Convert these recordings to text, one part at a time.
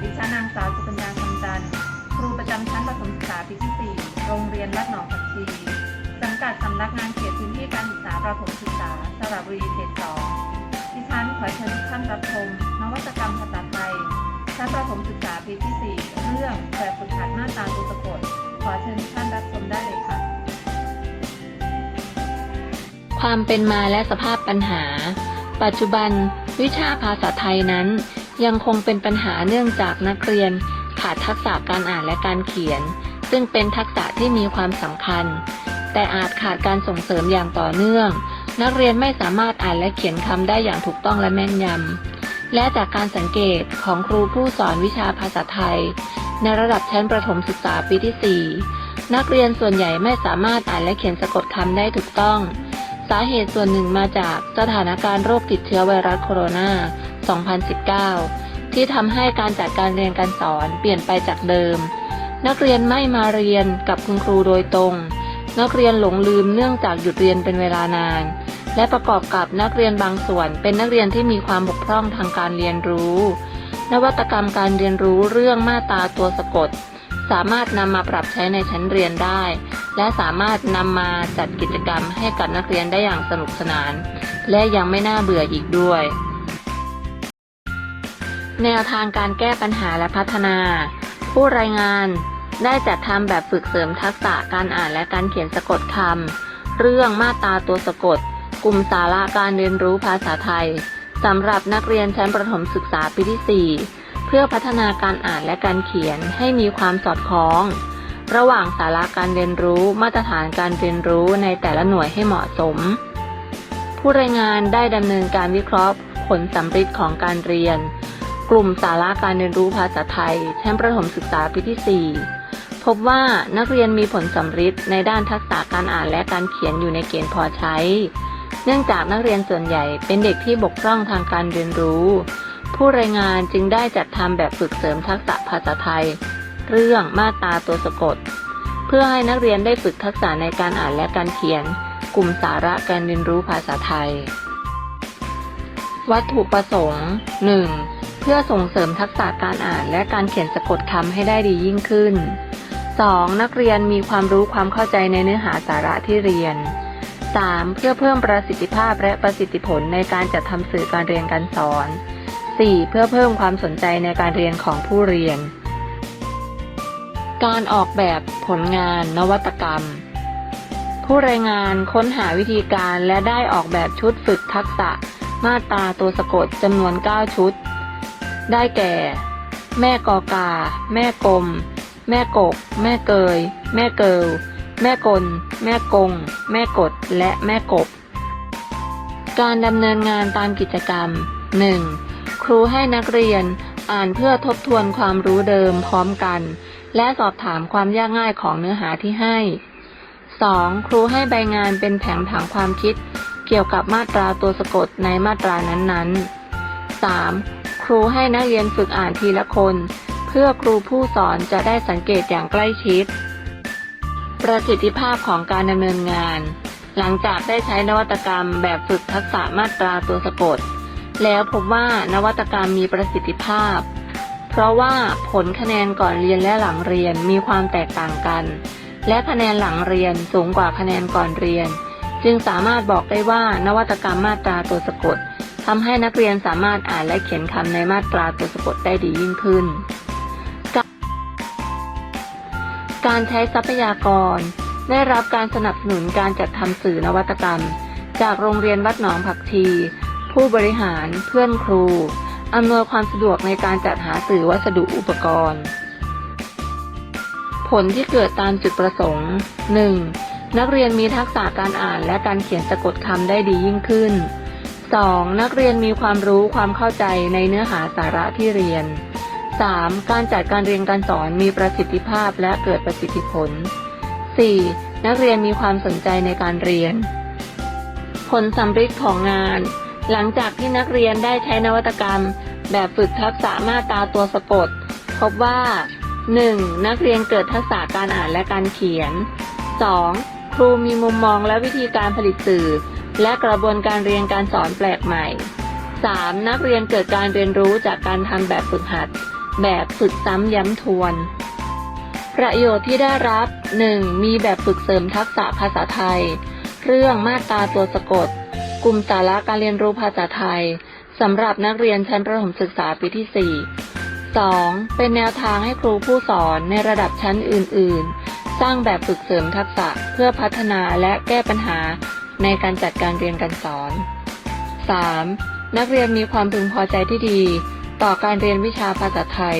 ดิฉันนางสาวสุกัญญาคำจันทร์ครูประจำชั้นประถมศึกษาปีที่ 4 โรงเรียนวัดหนองผักชี สังกัดสำนักงานเขตพื้นที่การศึกษาประถมศึกษาสระบุรีเขต 2 ดิฉันขอเชิญทุกท่านรับชมนวัตกรรมภาษาไทย ชั้นประถมศึกษาปีที่ 4 เรื่องแบบฝึกหัดมาตาตัวสะกด ขอเชิญทุกท่านรับชมได้เลยค่ะ ความเป็นมาและสภาพปัญหา ปัจจุบันวิชาภาษาไทยนั้น ยังคงเป็นปัญหาเนื่องจากนักเรียนขาดทักษะการอ่านและการเขียน ซึ่งเป็นทักษะที่มีความสำคัญ แต่อาจขาดการส่งเสริมอย่างต่อเนื่อง นักเรียนไม่สามารถอ่านและเขียนคำได้อย่างถูกต้องและแม่นยำและจากการสังเกตของครูผู้สอนวิชาภาษาไทย ในระดับชั้นประถมศึกษาปีที่ 4 นักเรียนส่วนใหญ่ไม่สามารถอ่านและเขียนสะกดคำได้ถูกต้อง สาเหตุส่วนหนึ่งมาจากสถานการณ์โรคติดเชื้อไวรัสโคโรนา 2019 ที่ทำให้การจัดการเรียนการสอนเปลี่ยนไปจากเดิม นักเรียนไม่มาเรียนกับคุณครูโดยตรง นักเรียนหลงลืมเนื่องจากหยุดเรียนเป็นเวลานาน และประกอบกับนักเรียนบางส่วน เป็นนักเรียนที่มีความบกพร่องทางการเรียนรู้ นวัตกรรมการเรียนรู้เรื่องมาตาตัวสะกด สามารถนำมาปรับใช้ในชั้นเรียนได้และสามารถนำมาจัดกิจกรรมให้กับนักเรียนได้อย่างสนุกสนาน และยังไม่น่าเบื่ออีกด้วย แนวทางการแก้ปัญหาและพัฒนา ผู้รายงานได้จัดทำแบบฝึกเสริมทักษะการอ่านและการเขียนสะกดคำ เรื่องมาตาตัวสะกด กลุ่มสาระการเรียนรู้ภาษาไทยสำหรับนักเรียนชั้นประถมศึกษาปีที่ 4 เพื่อพัฒนาการอ่านและการเขียนให้มีความสอดคล้อง ระหว่างสาระการเรียนรู้มาตรฐานการเรียนรู้ในแต่ละหน่วยให้เหมาะสม ผู้รายงานได้ดำเนินการวิเคราะห์ผลสัมฤทธิ์ของการเรียน กลุ่มสาระการเรียนรู้ภาษาไทย ชั้นประถมศึกษาปีที่ 4 พบว่านักเรียนมีผลสัมฤทธิ์ในด้านทักษะการอ่านและการเขียนอยู่ในเกณฑ์พอใช้ เนื่องจากนักเรียนส่วนใหญ่เป็นเด็กที่บกพร่องทางการเรียนรู้ ผู้รายงานจึงได้จัดทำแบบฝึกเสริมทักษะภาษาไทย เรื่องมาตาตัวสะกด เพื่อให้นักเรียนได้ฝึกทักษะในการอ่านและการเขียน กลุ่มสาระการเรียนรู้ภาษาไทย วัตถุประสงค์ 1. เพื่อส่งเสริมทักษะการอ่านและการเขียนสะกดคำให้ได้ดียิ่งขึ้น 2. นักเรียนมีความรู้ความเข้าใจในเนื้อหาสาระที่เรียน 3. เพื่อเพิ่มประสิทธิภาพและประสิทธิผลในการจัดทำสื่อการเรียนการสอน 4. เพื่อเพิ่มความสนใจในการเรียนของผู้เรียน การออกแบบผลงานนวัตกรรม ผู้รายงานค้นหาวิธีการและได้ออกแบบชุดฝึกทักษะ มาตราตัวสะกดจำนวน 9 ชุด ได้แก่ แม่กอกา แม่กลม แม่กก แม่เกย แม่เกิลแม่กล แม่กง แม่กด และแม่กบ การดำเนินงานตามกิจกรรม 1. ครูให้นักเรียนอ่านเพื่อทบทวนความรู้เดิมพร้อมกัน และสอบถามความยากง่ายของเนื้อหาที่ให้ 2. ครูให้ใบงานเป็นแผนผังความคิด เกี่ยวกับมาตราตัวสะกดในมาตรานั้นๆ 3. ครูให้นักเรียนฝึกอ่านทีละคน เพื่อครูผู้สอนจะได้สังเกตอย่างใกล้ชิด ประสิทธิภาพของการดำเนินงาน หลังจากได้ใช้นวัตกรรมแบบฝึกทักษะมาตราตัวสะกด แล้วพบว่านวัตกรรมมีประสิทธิภาพ เพราะว่าผลคะแนนก่อนเรียนและหลังเรียนมีความแตกต่างกัน และคะแนนหลังเรียนสูงกว่าคะแนนก่อนเรียน จึงสามารถบอกได้ว่านวัตกรรมมาตราตัวสะกด ทำให้นักเรียนสามารถอ่านและเขียนคำในมาตราตัวสะกดได้ดียิ่งขึ้น การใช้ทรัพยากร ได้รับการสนับสนุนการจัดทำสื่อนวัตกรรม จากโรงเรียนวัดหนองผักชี ผู้บริหาร เพื่อนครู อำนวยความสะดวกในการจัดหาสื่อวัสดุอุปกรณ์ ผลที่เกิดตามจุดประสงค์ 1. นักเรียนมีทักษะการอ่านและการเขียนสะกดคำได้ดียิ่งขึ้น 2. นักเรียนมีความรู้ความเข้าใจในเนื้อหาสาระที่เรียน 3. การจัดการเรียนการสอนมีประสิทธิภาพและเกิดประสิทธิผล 4. นักเรียนมีความสนใจในการเรียน ผลสำฤทธิ์ของงาน หลังจากที่นักเรียนได้ใช้นวัตกรรม แบบฝึกทักษะมาตาตัวสะกด พบว่า 1. นักเรียนเกิดทักษะการอ่านและการเขียน 2. ครูมีมุมมองและวิธีการผลิตสื่อ และกระบวนการเรียนการสอนแปลกใหม่ 3. นักเรียนเกิดการเรียนรู้จากการทำแบบฝึกหัด แบบฝึกซ้ำย้ำทวน ประโยชน์ที่ได้รับ 1. มีแบบฝึกเสริมทักษะภาษาไทย เรื่องมาตราตัวสะกด กลุ่มสาระการเรียนรู้ภาษาไทยสำหรับนักเรียนชั้นประถมศึกษาปีที่ 4 2. เป็นแนวทางให้ครูผู้สอนในระดับชั้นอื่น ๆ สร้างแบบฝึกเสริมทักษะเพื่อพัฒนาและแก้ปัญหา ในการจัดการเรียนการสอน 3. นักเรียนมีความพึงพอใจที่ดี ต่อการเรียนวิชาภาษาไทย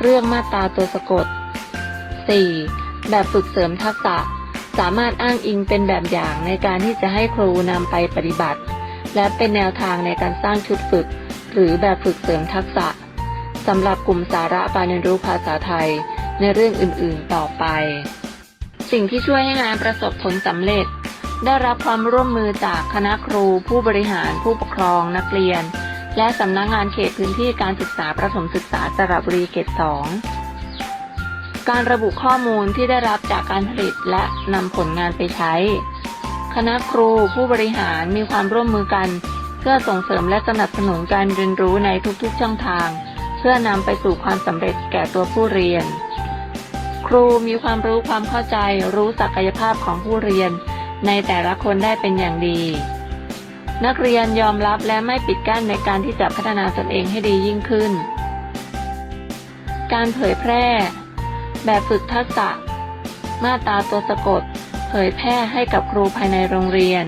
เรื่องมาตราตัวสะกด 4. แบบฝึกเสริมทักษะ สามารถอ้างอิงเป็นแบบอย่างในการที่จะให้ครูนำไปปฏิบัติ และเป็นแนวทางในการสร้างชุดฝึก หรือแบบฝึกเสริมทักษะสำหรับกลุ่มสาระการเรียนรู้ภาษาไทยในเรื่องอื่นๆต่อไป สิ่งที่ช่วยให้งานประสบผลสำเร็จ ได้รับความร่วมมือจากคณะครู ผู้บริหารผู้ปกครองนักเรียน และสำนักงานเขตพื้นที่การศึกษาประถมศึกษาสระบุรีเขต2การระบุข้อมูลที่ได้รับจากการผลิตและนำผลงานไปใช้ คณะครูผู้บริหารมีความร่วมมือกัน เพื่อส่งเสริมและสนับสนุนการเรียนรู้ในทุกๆช่องทาง เพื่อนำไปสู่ความสำเร็จแก่ตัวผู้เรียน ครูมีความรู้ความเข้าใจ รู้ศักยภาพของผู้เรียน ในแต่ละคนได้เป็นอย่างดี นักเรียนยอมรับและไม่ปิดกั้นในการที่จะพัฒนาตนเองให้ดียิ่งขึ้น การเผยแพร่ แบบฝึกทักษะ มาตาตัวสะกด เผยแพร่ให้กับครูภายในโรงเรียน